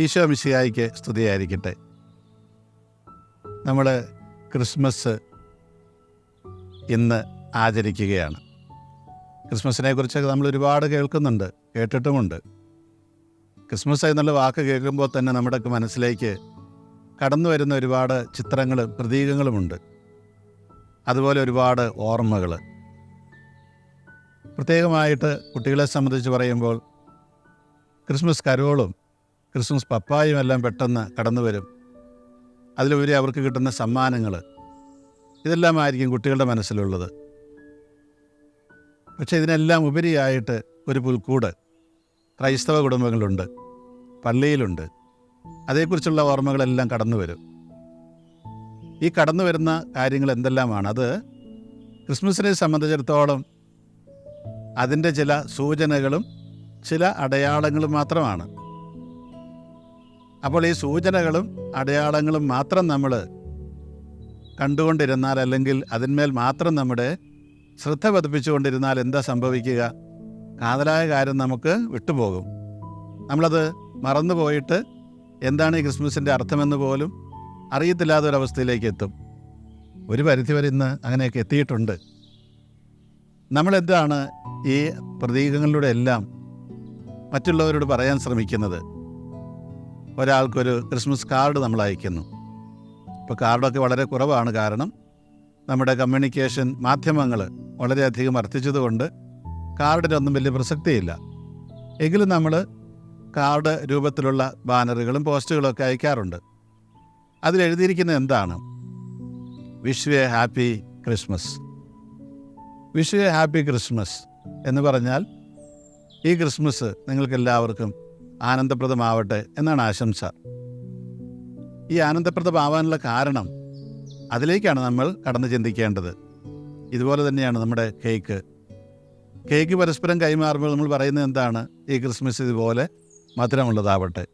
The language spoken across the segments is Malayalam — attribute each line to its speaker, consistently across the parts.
Speaker 1: ഈശോ മിശിഹായിക്ക് സ്തുതിയായിരിക്കട്ടെ. നമ്മൾ ക്രിസ്മസ് ഇന്ന് ആചരിക്കുകയാണ്. ക്രിസ്മസിനെ കുറിച്ചൊക്കെ നമ്മൾ ഒരുപാട് കേൾക്കുന്നുണ്ട് കേട്ടിട്ടുമുണ്ട്. ക്രിസ്മസ് എന്നുള്ള വാക്ക് കേൾക്കുമ്പോൾ തന്നെ നമ്മുടെ മനസ്സിലേക്ക് കടന്നു വരുന്ന ഒരുപാട് ചിത്രങ്ങളും പ്രതീകങ്ങളുമുണ്ട്. അതുപോലെ ഒരുപാട് ഓർമ്മകൾ പ്രത്യേകമായിട്ട് കുട്ടികളെ സംബന്ധിച്ച് പറയുമ്പോൾ ക്രിസ്മസ് കരോളും ക്രിസ്മസ് പപ്പായും എല്ലാം പെട്ടെന്ന് കടന്നു വരും. അതിലുപരി അവർക്ക് കിട്ടുന്ന സമ്മാനങ്ങൾ ഇതെല്ലാമായിരിക്കും കുട്ടികളുടെ മനസ്സിലുള്ളത്. പക്ഷെ ഇതിനെല്ലാം ഉപരിയായിട്ട് ഒരു പുൽക്കൂട് ക്രൈസ്തവ കുടുംബങ്ങളുണ്ട്. പള്ളിയിലുണ്ട്. അതേക്കുറിച്ചുള്ള ഓർമ്മകളെല്ലാം കടന്നു വരും. ഈ കടന്നു വരുന്ന കാര്യങ്ങൾ എന്തെല്ലാമാണ്? അത് ക്രിസ്മസിനെ സംബന്ധിച്ചിടത്തോളം അതിന്റെ ചില സൂചനകളും ചില അടയാളങ്ങളും മാത്രമാണ്. അപ്പോൾ ഈ സൂചനകളും അടയാളങ്ങളും മാത്രം നമ്മൾ കണ്ടുകൊണ്ടിരുന്നാൽ അല്ലെങ്കിൽ അതിന്മേൽ മാത്രം നമ്മുടെ ശ്രദ്ധ പതിപ്പിച്ചുകൊണ്ടിരുന്നാൽ എന്താ സംഭവിക്കുക? കാതലായ കാര്യം നമുക്ക് വിട്ടുപോകും. നമ്മളത് മറന്നു പോയിട്ട് എന്താണ് ഈ ക്രിസ്മസിന്റെ അർത്ഥമെന്ന് പോലും അറിയത്തില്ലാത്ത ഒരവസ്ഥയിലേക്ക് എത്തും. ഒരു പരിധിവരെ ഇന്ന് അങ്ങനെയൊക്കെ എത്തിയിട്ടുണ്ട്. നമ്മളെന്താണ് ഈ പ്രതീകങ്ങളിലൂടെ എല്ലാം മറ്റുള്ളവരോട് പറയാൻ ശ്രമിക്കുന്നത്? ഒരാൾക്കൊരു ക്രിസ്മസ് കാർഡ് നമ്മൾ അയക്കുന്നു. ഇപ്പോൾ കാർഡൊക്കെ വളരെ കുറവാണ് കാരണം നമ്മുടെ കമ്മ്യൂണിക്കേഷൻ മാധ്യമങ്ങൾ വളരെയധികം വർദ്ധിച്ചതുകൊണ്ട് കാർഡിനൊന്നും വലിയ പ്രസക്തിയില്ല. എങ്കിലും നമ്മൾ കാർഡ് രൂപത്തിലുള്ള ബാനറുകളും പോസ്റ്റുകളൊക്കെ അയക്കാറുണ്ട്. അതിലെഴുതിയിരിക്കുന്നത് എന്താണ്? Wish a happy Christmas wish a happy Christmas എന്ന് പറഞ്ഞാൽ ഈ ക്രിസ്മസ് നിങ്ങൾക്കെല്ലാവർക്കും ആനന്ദപ്രദമാവട്ടെ എന്നാണ് ആശംസ. ഈ ആനന്ദപ്രദമാവാനുള്ള കാരണം അതിലേക്കാണ് നമ്മൾ കടന്നു ചിന്തിക്കേണ്ടത്. ഇതുപോലെ തന്നെയാണ് നമ്മുടെ കേക്ക്. കേക്ക് പരസ്പരം കൈമാറുമ്പോൾ നമ്മൾ പറയുന്നത് എന്താണ്? ഈ ക്രിസ്മസ് ഇതുപോലെ മധുരമുള്ളതാവട്ടെ.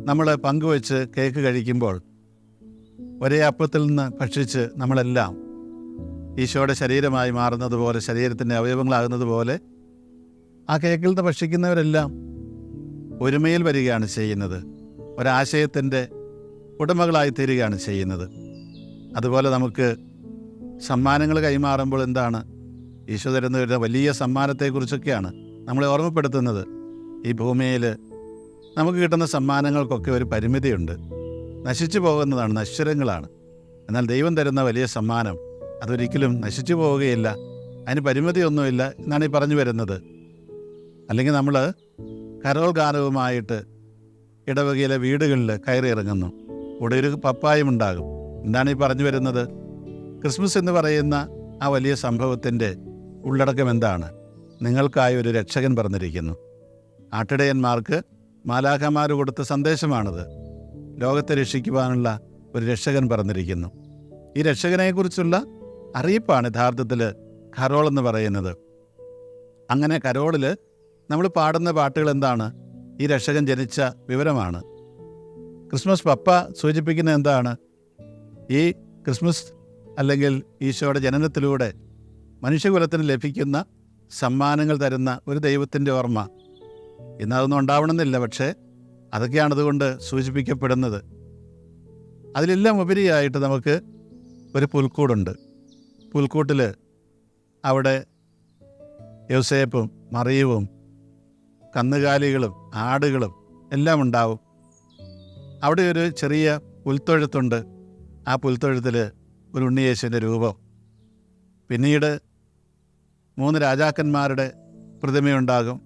Speaker 1: നമ്മൾ പങ്കുവെച്ച് കേക്ക് കഴിക്കുമ്പോൾ ഒരേ അപ്പത്തിൽ നിന്ന് ഭക്ഷിച്ച് നമ്മളെല്ലാം ഈശോയുടെ ശരീരമായി മാറുന്നത് പോലെ ശരീരത്തിന്റെ അവയവങ്ങളാകുന്നത് പോലെ ആ കേക്കിൽ നിന്ന് ഭക്ഷിക്കുന്നവരെല്ലാം ഒരുമയിൽ വരികയാണ് ചെയ്യുന്നത്. ഒരാശയത്തിന്റെ ഉടമകളായി തീരുകയാണ് ചെയ്യുന്നത്. അതുപോലെ നമുക്ക് സമ്മാനങ്ങൾ കൈമാറുമ്പോൾ എന്താണ്? ഈശോ തരുന്ന ഒരു വലിയ സമ്മാനത്തെക്കുറിച്ചൊക്കെയാണ് നമ്മളെ ഓർമ്മപ്പെടുത്തുന്നത്. ഈ ഭൂമിയിൽ നമുക്ക് കിട്ടുന്ന സമ്മാനങ്ങൾക്കൊക്കെ ഒരു പരിമിതിയുണ്ട്. നശിച്ചു പോകുന്നതാണ് നശ്വരങ്ങളാണ്. എന്നാൽ ദൈവം തരുന്ന വലിയ സമ്മാനം അതൊരിക്കലും നശിച്ചു പോവുകയില്ല. അതിന് പരിമിതിയൊന്നുമില്ല എന്നാണ് ഈ പറഞ്ഞു വരുന്നത്. അല്ലെങ്കിൽ നമ്മൾ കരോൾ ഗാനവുമായിട്ട് ഇടവകയിലെ വീടുകളിൽ കയറി ഇറങ്ങുന്നു ഇവിടെ ഒരു പപ്പായും ഉണ്ടാകും. എന്താണ് ഈ പറഞ്ഞു വരുന്നത്? ക്രിസ്മസ് എന്ന് പറയുന്ന ആ വലിയ സംഭവത്തിന്റെ ഉള്ളടക്കം എന്താണ്? നിങ്ങൾക്കായി ഒരു രക്ഷകൻ പറഞ്ഞിരിക്കുന്നു. ആട്ടിടയന്മാർക്ക് മാലാഖമാർ കൊടുത്ത സന്ദേശമാണത്. ലോകത്തെ രക്ഷിക്കുവാനുള്ള ഒരു രക്ഷകൻ പറഞ്ഞിരിക്കുന്നു. ഈ രക്ഷകനെക്കുറിച്ചുള്ള അറിയിപ്പാണ് യഥാർത്ഥത്തിൽ കരോൾ എന്ന് പറയുന്നത്. അങ്ങനെ കരോളിൽ നമ്മൾ പാടുന്ന പാട്ടുകൾ എന്താണ്? ഈ രക്ഷകൻ ജനിച്ച വിവരമാണ്. ക്രിസ്മസ് പപ്പ സൂചിപ്പിക്കുന്ന എന്താണ്? ഈ ക്രിസ്മസ് അല്ലെങ്കിൽ ഈശോയുടെ ജനനത്തിലൂടെ മനുഷ്യകുലത്തിന് ലഭിക്കുന്ന സമ്മാനങ്ങൾ തരുന്ന ഒരു ദൈവത്തിന്റെ ഓർമ്മ. ഇന്നതൊന്നും ഉണ്ടാവണമെന്നില്ല പക്ഷേ അതൊക്കെയാണ് അതുകൊണ്ട് സൂചിപ്പിക്കപ്പെടുന്നത്. അതിലെല്ലാം ഉപരിയായിട്ട് നമുക്ക് ഒരു പുൽക്കൂടുണ്ട്. പുൽക്കൂട്ടിൽ അവിടെ യോസേപ്പും മറിയവും കന്നുകാലികളും ആടുകളും എല്ലാം ഉണ്ടാവും. അവിടെ ഒരു ചെറിയ പുൽത്തൊഴുത്തുണ്ട്. ആ പുൽത്തൊഴുത്തിൽ ഒരു ഉണ്ണിയേശുവിന്റെ രൂപം. പിന്നീട് മൂന്ന് രാജാക്കന്മാരുടെ പ്രതിമയുണ്ടാകും.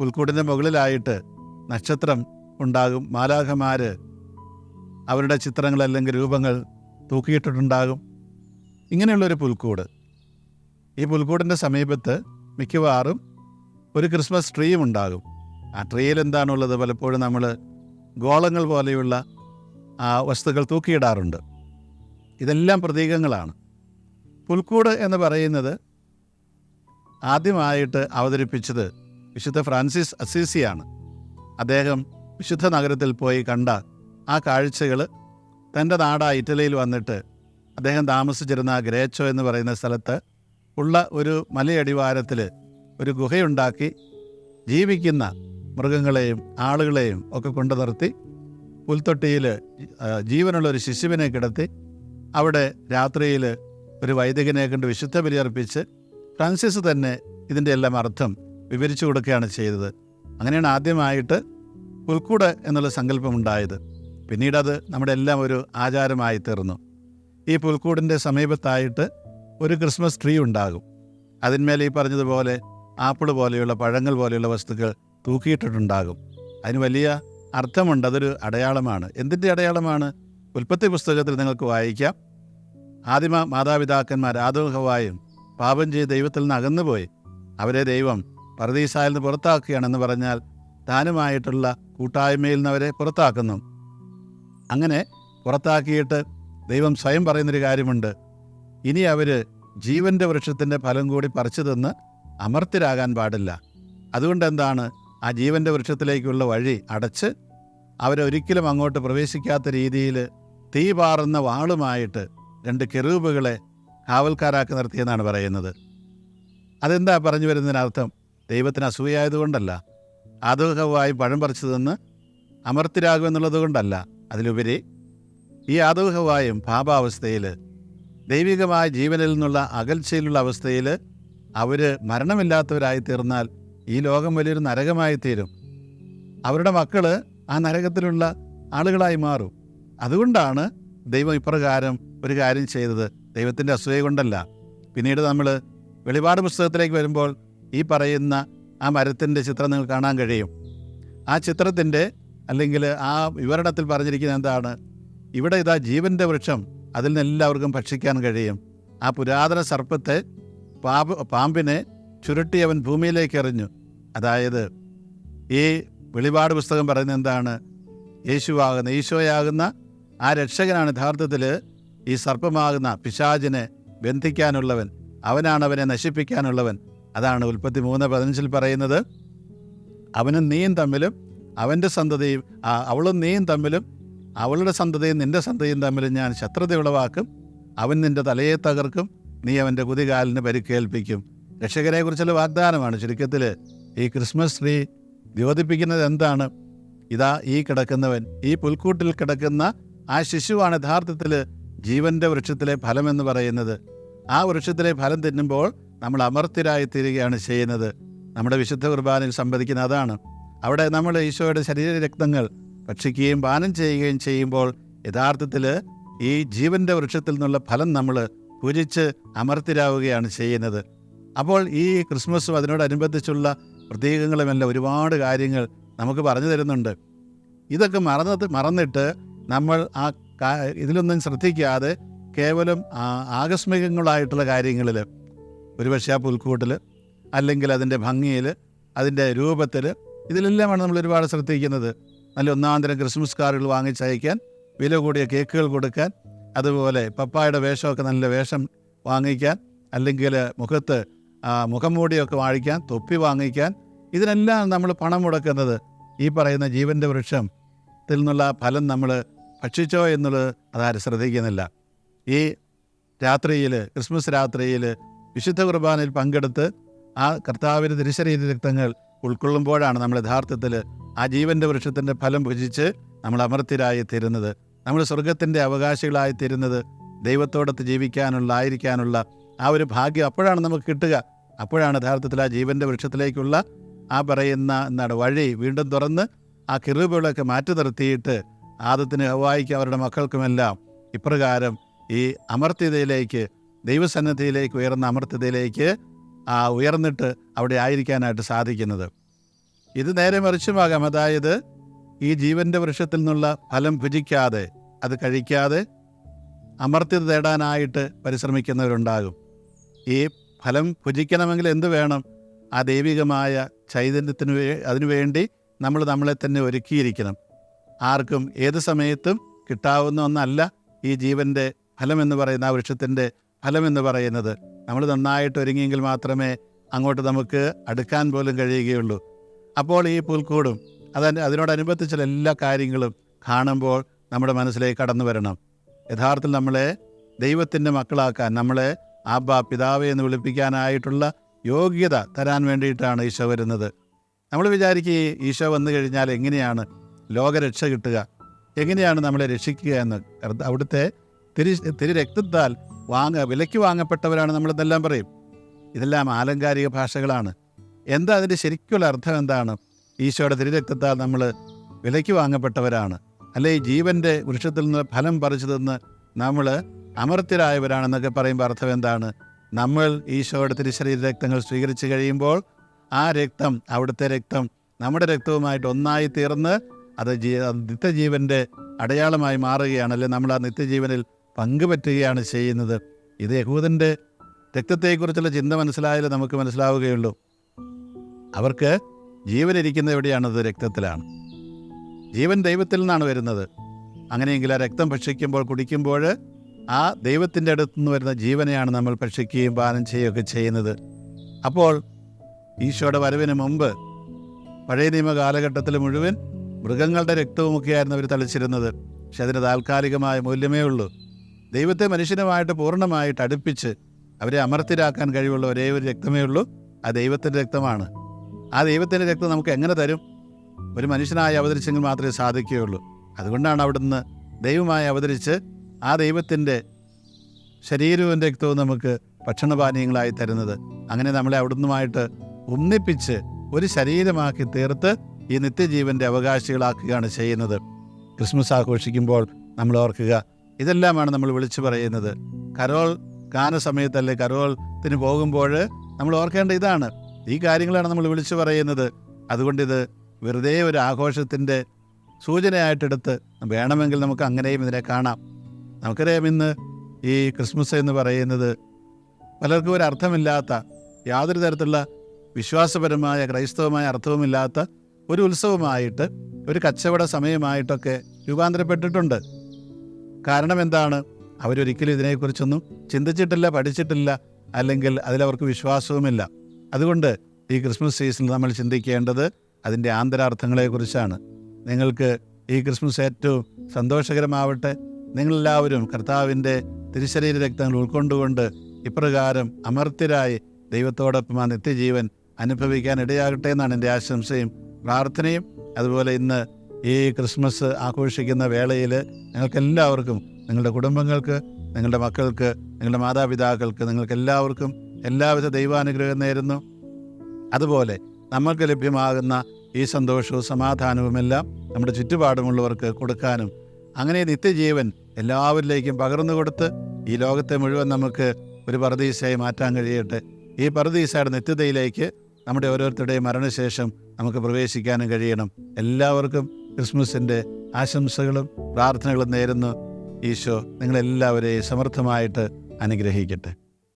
Speaker 1: പുൽക്കൂടിന്റെ മുകളിലായിട്ട് നക്ഷത്രം ഉണ്ടാകും. മാലാഖമാർ അവരുടെ ചിത്രങ്ങൾ അല്ലെങ്കിൽ രൂപങ്ങൾ തൂക്കിയിട്ടിട്ടുണ്ടാകും. ഇങ്ങനെയുള്ളൊരു പുൽക്കൂട്. ഈ പുൽക്കൂടിന്റെ സമീപത്ത് മിക്കവാറും ഒരു ക്രിസ്മസ് ട്രീയും ഉണ്ടാകും ആ ട്രീയിൽ എന്താണുള്ളത് പലപ്പോഴും നമ്മൾ ഗോളങ്ങൾ പോലെയുള്ള ആ വസ്തുക്കൾ തൂക്കിയിടാറുണ്ട്. ഇതെല്ലാം പ്രതീകങ്ങളാണ്. പുൽക്കൂട് എന്ന് പറയുന്നത് ആദ്യമായിട്ട് അവതരിപ്പിച്ചത് വിശുദ്ധ ഫ്രാൻസിസ് അസീസിയാണ്. അദ്ദേഹം വിശുദ്ധ നഗരത്തിൽ പോയി കണ്ട ആ കാഴ്ചകൾ തന്റെ നാടായ ഇറ്റലിയിൽ വന്നിട്ട് അദ്ദേഹം താമസിച്ചിരുന്ന ഗ്രേച്ചോ എന്ന് പറയുന്ന സ്ഥലത്ത് ഉള്ള ഒരു മലയടിവാരത്തിൽ ഒരു ഗുഹയുണ്ടാക്കി ജീവിക്കുന്ന മൃഗങ്ങളെയും ആളുകളെയും ഒക്കെ കൊണ്ടു നിർത്തി പുൽത്തൊട്ടിയിൽ ജീവനുള്ള ഒരു ശിശുവിനെ കിടത്തി അവിടെ രാത്രിയിൽ ഒരു വൈദികനെ കണ്ട് വിശുദ്ധ ബലിയർപ്പിച്ച് ഫ്രാൻസിസ് തന്നെ ഇതിന്റെ എല്ലാം അർത്ഥം വിവരിച്ചു കൊടുക്കുകയാണ് ചെയ്തത്. അങ്ങനെയാണ് ആദ്യമായിട്ട് പുൽക്കൂട് എന്നുള്ള സങ്കല്പം ഉണ്ടായത്. പിന്നീട് അത് നമ്മുടെ എല്ലാം ഒരു ആചാരമായി തീർന്നു. ഈ പുൽക്കൂടിന്റെ സമീപത്തായിട്ട് ഒരു ക്രിസ്മസ് ട്രീ ഉണ്ടാകും. അതിന്മേൽ ഈ പറഞ്ഞതുപോലെ ആപ്പിൾ പോലെയുള്ള പഴങ്ങൾ പോലെയുള്ള വസ്തുക്കൾ തൂക്കിയിട്ടിട്ടുണ്ടാകും. അതിന് വലിയ അർത്ഥമുണ്ട്. അതൊരു അടയാളമാണ്. എന്തിന്റെ അടയാളമാണ്? ഉൽപ്പത്തി പുസ്തകത്തിൽ നിങ്ങൾക്ക് വായിക്കാം. ആദിമ മാതാപിതാക്കന്മാർ ആദോഹവായും പാപം ചെയ്ത് ദൈവത്തിൽ നിന്ന് അകന്നുപോയി. അവരെ ദൈവം പറദീസായിൽ നിന്ന് പുറത്താക്കുകയാണെന്ന് പറഞ്ഞാൽ താനുമായിട്ടുള്ള കൂട്ടായ്മയിൽ നിന്ന് അവരെ പുറത്താക്കുന്നു. അങ്ങനെ പുറത്താക്കിയിട്ട് ദൈവം സ്വയം പറയുന്നൊരു കാര്യമുണ്ട്. ഇനി അവർ ജീവന്റെ വൃക്ഷത്തിന്റെ ഫലം കൂടി പറിച്ചു തിന്ന് അമർത്യരാകാൻ പാടില്ല. അതുകൊണ്ട് എന്താണ് ആ ജീവന്റെ വൃക്ഷത്തിലേക്കുള്ള വഴി അടച്ച് അവരൊരിക്കലും അങ്ങോട്ട് പ്രവേശിക്കാത്ത രീതിയിൽ തീ പാറുന്ന വാളുമായിട്ട് രണ്ട് കെറൂബുകളെ കാവൽക്കാരാക്കി നിർത്തിയെന്നാണ് പറയുന്നത്. അതെന്താ പറഞ്ഞു വരുന്നതിനർത്ഥം? ദൈവത്തിന് അസൂയായതുകൊണ്ടല്ല ആദവഹവായി പഴം പറിച്ചു നിന്ന് അമർത്തിരാകുമെന്നുള്ളത് കൊണ്ടല്ല. അതിലുപരി ഈ ആദവഹവായും പാപാവസ്ഥയിൽ ദൈവികമായ ജീവനിൽ നിന്നുള്ള അകൽച്ചയിലുള്ള അവസ്ഥയിൽ അവർ മരണമില്ലാത്തവരായി തീർന്നാൽ ഈ ലോകം വലിയൊരു നരകമായി തീരും അവരുടെ മക്കൾ ആ നരകത്തിലുള്ള ആളുകളായി മാറും. അതുകൊണ്ടാണ് ദൈവം ഇപ്രകാരം ഒരു കാര്യം ചെയ്തത്. ദൈവത്തിന്റെ അസൂയ കൊണ്ടല്ല. പിന്നീട് നമ്മൾ വെളിപാട് പുസ്തകത്തിലേക്ക് വരുമ്പോൾ ഈ പറയുന്ന ആ മരത്തിന്റെ ചിത്രം നിങ്ങൾ കാണാൻ കഴിയും. ആ ചിത്രത്തിന്റെ അല്ലെങ്കിൽ ആ വിവരണത്തിൽ പറഞ്ഞിരിക്കുന്ന എന്താണ്? ഇവിടെ ഇതാ ജീവന്റെ വൃക്ഷം. അതിൽ നിന്ന് എല്ലാവർക്കും ഭക്ഷിക്കാൻ കഴിയും. ആ പുരാതന സർപ്പത്തെ പാമ്പ് പാമ്പിനെ ചുരുട്ടി അവൻ ഭൂമിയിലേക്ക് എറിഞ്ഞു അതായത് ഈ വെളിപാട് പുസ്തകം പറയുന്നത് എന്താണ്? യേശുവാകുന്ന ഈശോയാകുന്ന ആ രക്ഷകനാണ് യഥാർത്ഥത്തിൽ ഈ സർപ്പമാകുന്ന പിശാചിനെ ബന്ധിക്കാനുള്ളവൻ. അവനാണ് അവനെ നശിപ്പിക്കാനുള്ളവൻ. അതാണ് ഉൽപ്പത്തി മൂന്ന് പതിനഞ്ചിൽ പറയുന്നത്. അവനും നീയും തമ്മിലും അവന്റെ സന്തതിയും അവളും നീയും തമ്മിലും അവളുടെ സന്തതിയും നിന്റെ സന്തതിയും തമ്മിലും ഞാൻ ശത്രുത ഉളവാക്കും അവൻ നിന്റെ തലയെ തകർക്കും. നീ അവന്റെ കുതികാലിന് പരിക്കേൽപ്പിക്കും. രക്ഷകരെക്കുറിച്ചുള്ള വാഗ്ദാനമാണ്. ചുരുക്കത്തിൽ ഈ ക്രിസ്മസ് ട്രീ ദ്യോതിപ്പിക്കുന്നത് എന്താണ്? ഇതാ ഈ കിടക്കുന്നവൻ. ഈ പുൽക്കൂട്ടിൽ കിടക്കുന്ന ആ ശിശുവാണ് യഥാർത്ഥത്തിൽ ജീവന്റെ വൃക്ഷത്തിലെ ഫലമെന്ന് പറയുന്നത്. ആ വൃക്ഷത്തിലെ ഫലം തിന്നുമ്പോൾ നമ്മൾ അമർത്യരായി തീരുകയാണ് ചെയ്യുന്നത്. നമ്മുടെ വിശുദ്ധ കുർബാനയിൽ സംവദിക്കുന്ന അതാണ്. അവിടെ നമ്മൾ ഈശോയുടെ ശരീര രക്തങ്ങൾ ഭക്ഷിക്കുകയും പാനം ചെയ്യുകയും ചെയ്യുമ്പോൾ യഥാർത്ഥത്തിൽ ഈ ജീവന്റെ വൃക്ഷത്തിൽ നിന്നുള്ള ഫലം നമ്മൾ പൂജിച്ച് അമർത്തിരാവുകയാണ് ചെയ്യുന്നത്. അപ്പോൾ ഈ ക്രിസ്മസും അതിനോടനുബന്ധിച്ചുള്ള പ്രതീകങ്ങളുമെല്ലാം ഒരുപാട് കാര്യങ്ങൾ നമുക്ക് പറഞ്ഞു തരുന്നുണ്ട്. ഇതൊക്കെ മറന്നത് മറന്നിട്ട് നമ്മൾ ആ ഇതിലൊന്നും ശ്രദ്ധിക്കാതെ കേവലം ആകസ്മികങ്ങളായിട്ടുള്ള കാര്യങ്ങളിൽ ഒരുപക്ഷെ ആ പുൽക്കൂട്ടിൽ അല്ലെങ്കിൽ അതിന്റെ ഭംഗിയിൽ അതിന്റെ രൂപത്തിൽ ഇതിലെല്ലാമാണ് നമ്മൾ ഒരുപാട് ശ്രദ്ധിക്കുന്നത്. നല്ല ഒന്നാന്തരം ക്രിസ്മസ് കാർഡുകൾ വാങ്ങിച്ചയക്കാൻ വില കൂടിയ കേക്കുകൾ കൊടുക്കാൻ അതുപോലെ പപ്പായുടെ വേഷമൊക്കെ നല്ല വേഷം വാങ്ങിക്കാൻ അല്ലെങ്കിൽ മുഖത്ത് മുഖംമൂടിയൊക്കെ വാങ്ങിക്കാൻ തൊപ്പി വാങ്ങിക്കാൻ ഇതിനെല്ലാം നമ്മൾ പണം മുടക്കുന്നത് ഈ പറയുന്ന ജീവന്റെ വൃക്ഷത്തിൽ നിന്നുള്ള ഫലം നമ്മൾ ഭക്ഷിച്ചോ എന്നുള്ളത് അതാരും ശ്രദ്ധിക്കുന്നില്ല. ഈ രാത്രിയിൽ ക്രിസ്മസ് രാത്രിയിൽ വിശുദ്ധ കുർബാനയിൽ പങ്കെടുത്ത് ആ കർത്താവിന്റെ തിരുശരീര രക്തങ്ങൾ ഉൾക്കൊള്ളുമ്പോഴാണ് നമ്മൾ യഥാർത്ഥത്തിൽ ആ ജീവന്റെ വൃക്ഷത്തിന്റെ ഫലം ഭുജിച്ച് നമ്മൾ അമർത്യരായി തീരുന്നത്. നമ്മൾ സ്വർഗത്തിന്റെ അവകാശികളായി തീരുന്നത് ദൈവത്തോടൊത്ത് ജീവിക്കാനുള്ള ആയിരിക്കാനുള്ള ആ ഒരു ഭാഗ്യം അപ്പോഴാണ് നമുക്ക് കിട്ടുക. അപ്പോഴാണ് യഥാർത്ഥത്തിൽ ആ ജീവന്റെ വൃക്ഷത്തിലേക്കുള്ള ആ പറയുന്ന എന്താണ് വഴി വീണ്ടും തുറന്ന് ആ കിറുബുകളൊക്കെ മാറ്റി നിർത്തിയിട്ട് ആദത്തിന് ഹവായിക്ക് അവരുടെ മക്കൾക്കുമെല്ലാം ഇപ്രകാരം ഈ അമർത്യതയിലേക്ക് ദൈവസന്നദ്ധിയിലേക്ക് ഉയർന്ന അമർത്യതയിലേക്ക് ആ ഉയർന്നിട്ട് അവിടെ ആയിരിക്കാനായിട്ട് സാധിക്കുന്നത്. ഇത് നേരെ മറിച്ചുമാകാം അതായത് ഈ ജീവന്റെ വൃക്ഷത്തിൽ നിന്നുള്ള ഫലം ഭുജിക്കാതെ അത് കഴിക്കാതെ അമർത്യത തേടാനായിട്ട് പരിശ്രമിക്കുന്നവരുണ്ടാകും. ഈ ഫലം ഭുജിക്കണമെങ്കിൽ എന്ത് വേണം? ആ ദൈവികമായ ചൈതന്യത്തിന് അതിനുവേണ്ടി നമ്മൾ നമ്മളെ തന്നെ ഒരുക്കിയിരിക്കണം. ആർക്കും ഏത് സമയത്തും കിട്ടാവുന്ന ഒന്നല്ല ഈ ജീവന്റെ ഫലമെന്ന് പറയുന്ന ആ വൃക്ഷത്തിന്റെ ഫലമെന്ന് പറയുന്നത്. നമ്മൾ നന്നായിട്ട് ഒരുങ്ങിയെങ്കിൽ മാത്രമേ അങ്ങോട്ട് നമുക്ക് അടുക്കാൻ പോലും കഴിയുകയുള്ളൂ. അപ്പോൾ ഈ പുൽക്കൂടും അതിന് അതിനോടനുബന്ധിച്ചുള്ള എല്ലാ കാര്യങ്ങളും കാണുമ്പോൾ നമ്മുടെ മനസ്സിലേക്ക് കടന്നു വരണം. യഥാർത്ഥത്തിൽ നമ്മളെ ദൈവത്തിന്റെ മക്കളാക്കാൻ നമ്മളെ ആബ പിതാവെ എന്ന് വിളിപ്പിക്കാനായിട്ടുള്ള യോഗ്യത തരാൻ വേണ്ടിയിട്ടാണ് ഈശോ വരുന്നത്. നമ്മൾ വിചാരിക്കുക ഈശോ വന്നു കഴിഞ്ഞാൽ എങ്ങനെയാണ് ലോകരക്ഷ കിട്ടുക? എങ്ങനെയാണ് നമ്മളെ രക്ഷിക്കുക എന്ന്? അവിടുത്തെ തിരി തിരി രക്തത്താൽ വാങ്ങ വിലയ്ക്ക് വാങ്ങപ്പെട്ടവരാണ് നമ്മളിതെല്ലാം പറയും. ഇതെല്ലാം ആലങ്കാരിക ഭാഷകളാണ്. എന്താ അതിന്റെ ശരിക്കുള്ള അർത്ഥം എന്താണ്? ഈശോയുടെ തിരുരക്തത്താൽ നമ്മൾ വിലയ്ക്ക് വാങ്ങപ്പെട്ടവരാണ്. അല്ലെ? ജീവന്റെ വൃക്ഷത്തിൽ നിന്ന് ഫലം പറിച്ചു തന്ന് നമ്മൾ അമർത്യരായവരാണെന്നൊക്കെ പറയുമ്പോൾ അർത്ഥം എന്താണ്? നമ്മൾ ഈശോയുടെ തിരുശരീര രക്തങ്ങൾ സ്വീകരിച്ചു കഴിയുമ്പോൾ ആ രക്തം അവിടുത്തെ രക്തം നമ്മുടെ രക്തവുമായിട്ട് ഒന്നായി തീർന്ന് അത് ജീ നിത്യജീവന്റെ അടയാളമായി മാറുകയാണ്. അല്ലെ? നമ്മൾ ആ നിത്യജീവനിൽ പങ്കുപറ്റുകയാണ് ചെയ്യുന്നത്. ഇത് യഹൂദന്റെ രക്തത്തെക്കുറിച്ചുള്ള ചിന്ത മനസ്സിലായാലേ നമുക്ക് മനസ്സിലാവുകയുള്ളൂ. അവർക്ക് ജീവനിരിക്കുന്നത് എവിടെയാണത്? രക്തത്തിലാണ്. ജീവൻ ദൈവത്തിൽ നിന്നാണ് വരുന്നത്. അങ്ങനെയെങ്കിൽ ആ രക്തം ഭക്ഷിക്കുമ്പോൾ കുടിക്കുമ്പോൾ ആ ദൈവത്തിന്റെ അടുത്തു നിന്ന് വരുന്ന ജീവനെയാണ് നമ്മൾ ഭക്ഷിക്കുകയും പാനം ചെയ്യുകയൊക്കെ ചെയ്യുന്നത്. അപ്പോൾ ഈശോയുടെ വരവിന് മുമ്പ് പഴയ നിയമ കാലഘട്ടത്തിൽ മുഴുവൻ മൃഗങ്ങളുടെ രക്തവുമൊക്കെയായിരുന്നു അവർ തളിച്ചിരുന്നത്. പക്ഷെ അതിന് താൽക്കാലികമായ മൂല്യമേ ഉള്ളൂ. ദൈവത്തെ മനുഷ്യനുമായിട്ട് പൂർണമായിട്ട് അടുപ്പിച്ച് അവരെ അമർത്തിരാക്കാൻ കഴിവുള്ള ഒരേ ഒരു രക്തമേ ഉള്ളൂ. ആ ദൈവത്തിന്റെ രക്തമാണ്. ആ ദൈവത്തിന്റെ രക്തം നമുക്ക് എങ്ങനെ തരും? ഒരു മനുഷ്യനായി അവതരിച്ചെങ്കിൽ മാത്രമേ സാധിക്കുകയുള്ളൂ. അതുകൊണ്ടാണ് അവിടുന്ന് ദൈവമായി അവതരിച്ച് ആ ദൈവത്തിന്റെ ശരീരവും രക്തവും നമുക്ക് ഭക്ഷണപാനീയങ്ങളായി തരുന്നത്. അങ്ങനെ നമ്മളെ അവിടുന്നുമായിട്ട് ഒന്നിപ്പിച്ച് ഒരു ശരീരമാക്കി തീർത്ത് ഈ നിത്യജീവന്റെ അവകാശികളാക്കുകയാണ് ചെയ്യുന്നത്. ക്രിസ്മസ് ആഘോഷിക്കുമ്പോൾ നമ്മൾ ഓർക്കുക ഇതെല്ലാമാണ് നമ്മൾ വിളിച്ചു പറയുന്നത്. കരോൾ ഗാന സമയത്തല്ലേ കരോളത്തിന് പോകുമ്പോൾ നമ്മൾ ഓർക്കേണ്ട ഇതാണ്. ഈ കാര്യങ്ങളാണ് നമ്മൾ വിളിച്ചു പറയുന്നത്. അതുകൊണ്ടിത് വെറുതെ ഒരു ആഘോഷത്തിന്റെ സൂചനയായിട്ടെടുത്ത് വേണമെങ്കിൽ നമുക്ക് അങ്ങനെയും ഇതിനെ കാണാം. നമുക്കറിയാം ഇന്ന് ഈ ക്രിസ്മസ് എന്ന് പറയുന്നത് പലർക്കും ഒരു അർത്ഥമില്ലാത്ത യാതൊരു തരത്തിലുള്ള വിശ്വാസപരമായ ക്രൈസ്തവമായ അർത്ഥവുമില്ലാത്ത ഒരു ഉത്സവമായിട്ട് ഒരു കച്ചവട സമയമായിട്ടൊക്കെ രൂപാന്തരപ്പെട്ടിട്ടുണ്ട്. കാരണം എന്താണ്? അവരൊരിക്കലും ഇതിനെക്കുറിച്ചൊന്നും ചിന്തിച്ചിട്ടില്ല പഠിച്ചിട്ടില്ല അല്ലെങ്കിൽ അതിലവർക്ക് വിശ്വാസവുമില്ല. അതുകൊണ്ട് ഈ ക്രിസ്മസ് സീസണിൽ നമ്മൾ ചിന്തിക്കേണ്ടത് അതിന്റെ ആന്തരാർത്ഥങ്ങളെക്കുറിച്ചാണ്. നിങ്ങൾക്ക് ഈ ക്രിസ്മസ് ഏറ്റവും സന്തോഷകരമാവട്ടെ. നിങ്ങളെല്ലാവരും കർത്താവിന്റെ തിരുശരീര രക്തങ്ങൾ ഉൾക്കൊണ്ടുകൊണ്ട് ഇപ്രകാരം അമർത്യരായി ദൈവത്തോടൊപ്പം ആ നിത്യജീവൻ അനുഭവിക്കാൻ ഇടയാകട്ടെ എന്നാണ് എന്റെ ആശംസയും പ്രാർത്ഥനയും. അതുപോലെ ഇന്ന് ഈ ക്രിസ്മസ് ആഘോഷിക്കുന്ന വേളയിൽ നിങ്ങൾക്കെല്ലാവർക്കും നിങ്ങളുടെ കുടുംബങ്ങൾക്ക് നിങ്ങളുടെ മക്കൾക്ക് നിങ്ങളുടെ മാതാപിതാക്കൾക്ക് നിങ്ങൾക്ക് എല്ലാവർക്കും എല്ലാവിധ ദൈവാനുഗ്രഹം നേരുന്നു. അതുപോലെ നമുക്ക് ലഭ്യമാകുന്ന ഈ സന്തോഷവും സമാധാനവുമെല്ലാം നമ്മുടെ ചുറ്റുപാടുമുള്ളവർക്ക് കൊടുക്കാനും അങ്ങനെ നിത്യജീവൻ എല്ലാവരിലേക്കും പകർന്നു കൊടുത്ത് ഈ ലോകത്തെ മുഴുവൻ നമുക്ക് ഒരു പറദീസയായി മാറ്റാൻ കഴിയട്ടെ. ഈ പറദീസയുടെ നിത്യതയിലേക്ക് നമ്മുടെ ഓരോരുത്തരുടെയും മരണശേഷം നമുക്ക് പ്രവേശിക്കാനും കഴിയണം. എല്ലാവർക്കും ക്രിസ്മസിന്റെ ആശംസകളും പ്രാർത്ഥനകളും നേരുന്നു. ഈശോ നിങ്ങളെല്ലാവരെയും സമർത്ഥമായിട്ട് അനുഗ്രഹിക്കട്ടെ.